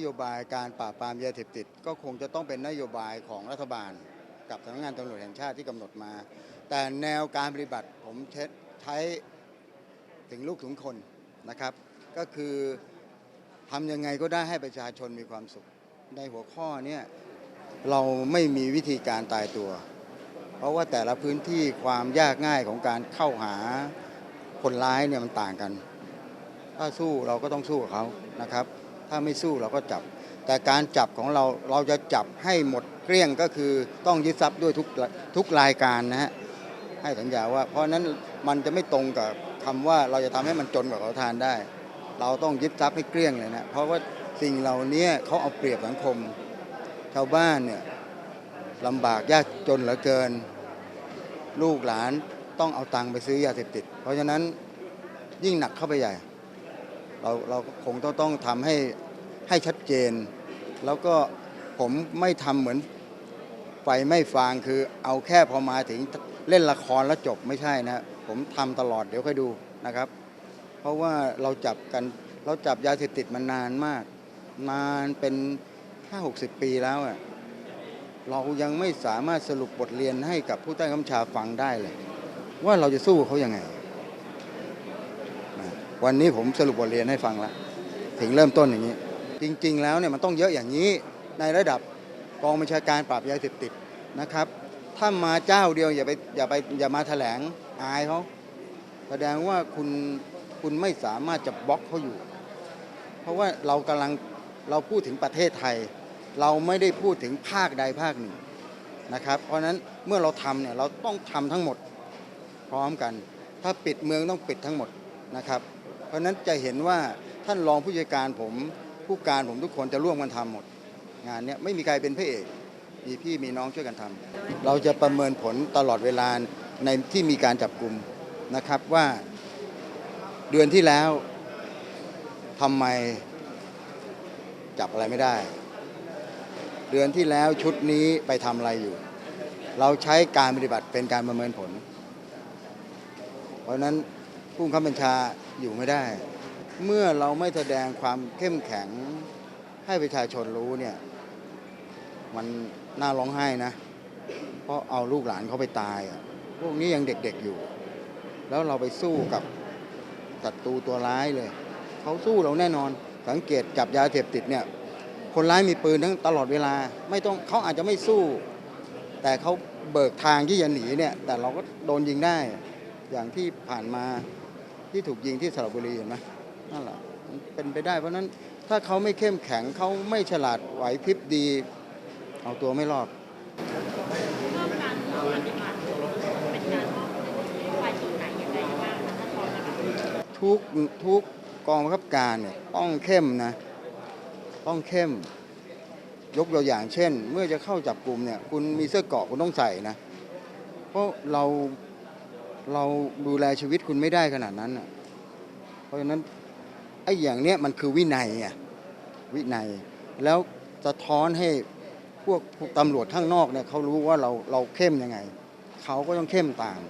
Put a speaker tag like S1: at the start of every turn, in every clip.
S1: โยบายการปราบปรามยาเสพติด ก็คงจะต้องเป็นนโยบายของรัฐบาล กับสำนักงานตำรวจแห่งชาติที่กำหนดมา แต่แนวการปฏิบัติผมใช้ใช้ถึงลูกถึงคนนะครับ ก็คือทำยังไงก็ได้ให้ประชาชนมีความสุข ในหัวข้อเนี่ยเราไม่มีวิธีการตายตัว เพราะว่าแต่ละพื้นที่ความยากง่ายของการเข้าหาคนร้ายเนี่ยมันต่างกัน ถ้าสู้เราก็ต้องสู้กับเขานะครับ ถ้าไม่สู้เราก็จับ แต่การจับของเราเราจะจับให้หมดเกลี้ยงก็คือต้องยึดทรัพย์ด้วยทุกทุกรายการนะฮะให้สัญญาว่า เพราะนั้นมันจะไม่ตรงกับคำว่าเราจะทำให้มันจนกว่าเขาทานได้ เราต้องยึดทรัพย์ให้เกลี้ยงเลยนะเพราะว่าสิ่งเหล่านี้เขาเอาเปรียบสังคม ชาวบ้านเนี่ยลำบากยากจนเหลือเกิน ลูกหลานต้องเอาตังค์ไปซื้อยาเสพติด เพราะฉะนั้นยิ่งหนักเข้าไปใหญ่ เราเราคงต้องต้องทำให้ให้ชัดเจน แล้วก็ผมไม่ทำเหมือนไฟไม่ฟางคือเอาแค่พอมาถึงเล่นละครแล้วจบไม่ใช่นะผมทำตลอดเดี๋ยวค่อยดูนะครับ เพราะว่าเราจับกันเราจับยาเสพติดมานานมาก นานเป็นห้าหกสิบปีแล้วอะเรายังไม่สามารถสรุปบทเรียนให้กับผู้ใต้คับบัญชาฟังได้เลย ว่าเราจะสู้เขายังไง วันนี้ผมสรุปบทเรียนให้ฟังแล้วถึงเริ่มต้นอย่างนี้ จริง ๆ แล้วเนี่ยมันต้องเยอะอย่างนี้ในระดับกองบัญชาการปราบยาเสพติดนะครับ ถ้ามาเจ้าเดียวอย่าไปอย่าไปอย่ามาแถลงอายเขาแสดงว่าคุณคุณไม่สามารถจะบล็อกเขาอยู่ เพราะว่าเรากำลังเราพูดถึงประเทศไทย เราไม่ได้พูดถึงภาคใดภาคหนึ่งนะครับ เพราะฉะนั้นเมื่อเราทำเนี่ยเราต้องทำทั้งหมดพร้อมกัน ถ้าปิดเมืองต้องปิดทั้งหมดนะครับ เพราะฉะนั้นจะเห็นว่าท่านรองผู้จัดการผมผู้การผมทุกคนจะร่วมกันทำหมด งานเนี้ยไม่มีใครเป็นพระเอกมีพี่มีน้องช่วยกันทำเราจะประเมินผลตลอดเวลาในที่มีการจับกลุ่มนะครับว่าเดือนที่แล้วทำไมจับอะไรไม่ได้ เดือนที่แล้วชุดนี้ไปทำอะไรอยู่ เราใช้การปฏิบัติเป็นการประเมินผล เพราะฉะนั้น ผู้บังคับบัญชาอยู่ไม่ได้ เมื่อเราไม่แสดงความเข้มแข็งให้ประชาชนรู้เนี่ย มันน่าร้องไห้นะ เพราะเอาลูกหลานเขาไปตายอะพวกนี้ยังเด็กๆอยู่ แล้วเราไปสู้กับศัตรูตัวร้ายเลย เขาสู้เราแน่นอน สังเกตจับยาเสพติดเนี่ย คนร้ายมีปืนทั้งตลอดเวลา ไม่ต้องเขาอาจจะไม่สู้ แต่เขาเบิกทางที่จะหนีเนี่ย แต่เราก็โดนยิงได้ อย่างที่ผ่านมา ที่ถูกยิงที่สระบุรีเห็นไหมนั่นแหละมันเป็นไปได้เพราะนั้นถ้าเขาไม่เข้มแข็งเขาไม่ฉลาดไหวพริบดี เอาตัวไม่รอด
S2: เพิ่มการปฏิบัติเป็นการมอบไปจุดไหนยังไงบ้างคะท่านรองนะคะ
S1: ทุกทุกกองบังคับการเนี่ยต้องเข้มนะ ต้องเข้ม ยกตัวอย่างเช่น เมื่อจะเข้าจับกลุ่มเนี่ย คุณมีเสื้อเกราะคุณต้องใส่นะ เพราะเรา เราดูแลชีวิตคุณไม่ได้ขนาดนั้นน่ะเพราะฉะนั้นไอ้อย่างเนี้ยมันคือวินัยอะวินัย แล้วสะท้อนให้พวกตำรวจข้างนอกเนี่ยเขารู้ว่าเราเราเข้มยังไง เขาก็ต้องเข้มตาม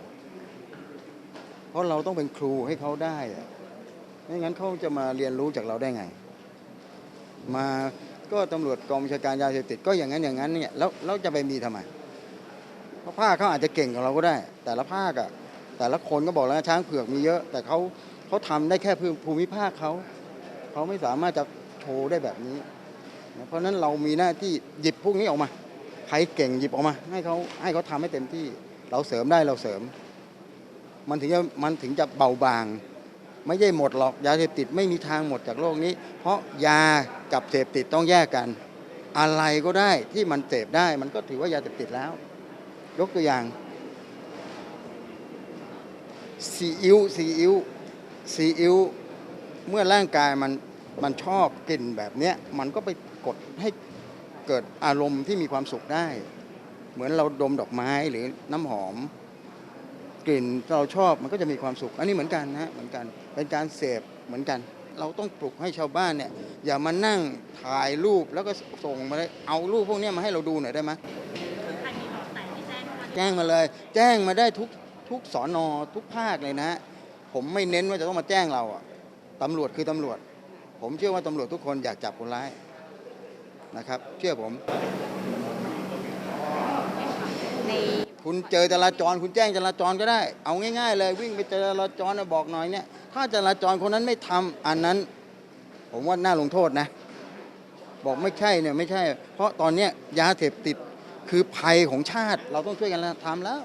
S1: เพราะเราต้องเป็นครูให้เขาได้อะไม่งั้นเขาจะมาเรียนรู้จากเราได้ไง มาก็ตำรวจกองบัญชาการยาเสพติดก็อย่างนั้นอย่างนั้นเนี่ยแล้วแล้วจะไปมีทำไมเพราะภาคเขาอาจจะเก่งกว่าเราก็ได้ แต่ละภาคอะ แต่ละคนก็บอกแล้วช้างเผือกมีเยอะ แต่เขาเขาทำได้แค่ภูมิภาคเขาเขาไม่สามารถจะโชว์ได้แบบนี้ เพราะฉะนั้นเรามีหน้าที่หยิบพวกนี้ออกมาใครเก่งหยิบออกมา ให้เขาให้เขาทำให้เต็มที่เราเสริมได้เราเสริม มันถึงจะมันถึงจะเบาบาง ไม่ใช่หมดหรอกยาเสพติดไม่มีทางหมดจากโลกนี้ เพราะยากับเสพติดต้องแยกกัน อะไรก็ได้ที่มันเสพได้ มันก็ถือว่ายาเสพติดแล้ว ยกตัวอย่าง ซีอิ๊วซีอิ๊วซีอิ๊วเมื่อร่างกายมันมันชอบกลิ่นแบบเนี้ยมันก็ไปกดให้เกิดอารมณ์ที่มีความสุขได้ เหมือนเราดมดอกไม้หรือน้ำหอม กลิ่นเราชอบมันก็จะมีความสุข อันนี้เหมือนกันนะฮะเหมือนกันเป็นการเสพเหมือนกัน เราต้องปลุกให้ชาวบ้านเนี่ยอย่ามานั่งถ่ายรูปแล้วก็ส่งมาเลยเอารูปพวกเนี้ยมาให้เราดูหน่อยได้ไหม
S2: ใครมีเบาะแสที่แจ้งเข้ามา
S1: แจ้งมาเลย แจ้งมาได้ทุก ทุกสอนอทุกภาคเลยนะผมไม่เน้นว่าจะต้องมาแจ้งเราอะตำรวจคือตำรวจ ผมเชื่อว่าตำรวจทุกคนอยากจับคนร้ายนะครับ เชื่อผม คุณเจอจราจร คุณแจ้งจราจรก็ได้ เอาง่ายๆเลย วิ่งไปเจอจราจรบอกหน่อยเนี่ย ถ้าจราจรคนนั้นไม่ทำอันนั้น ผมว่าน่าลงโทษนะ บอกไม่ใช่เนี่ยไม่ใช่ เพราะตอนเนี้ยยาเสพติดคือภัยของชาติ เราต้องช่วยกันทำแล้ว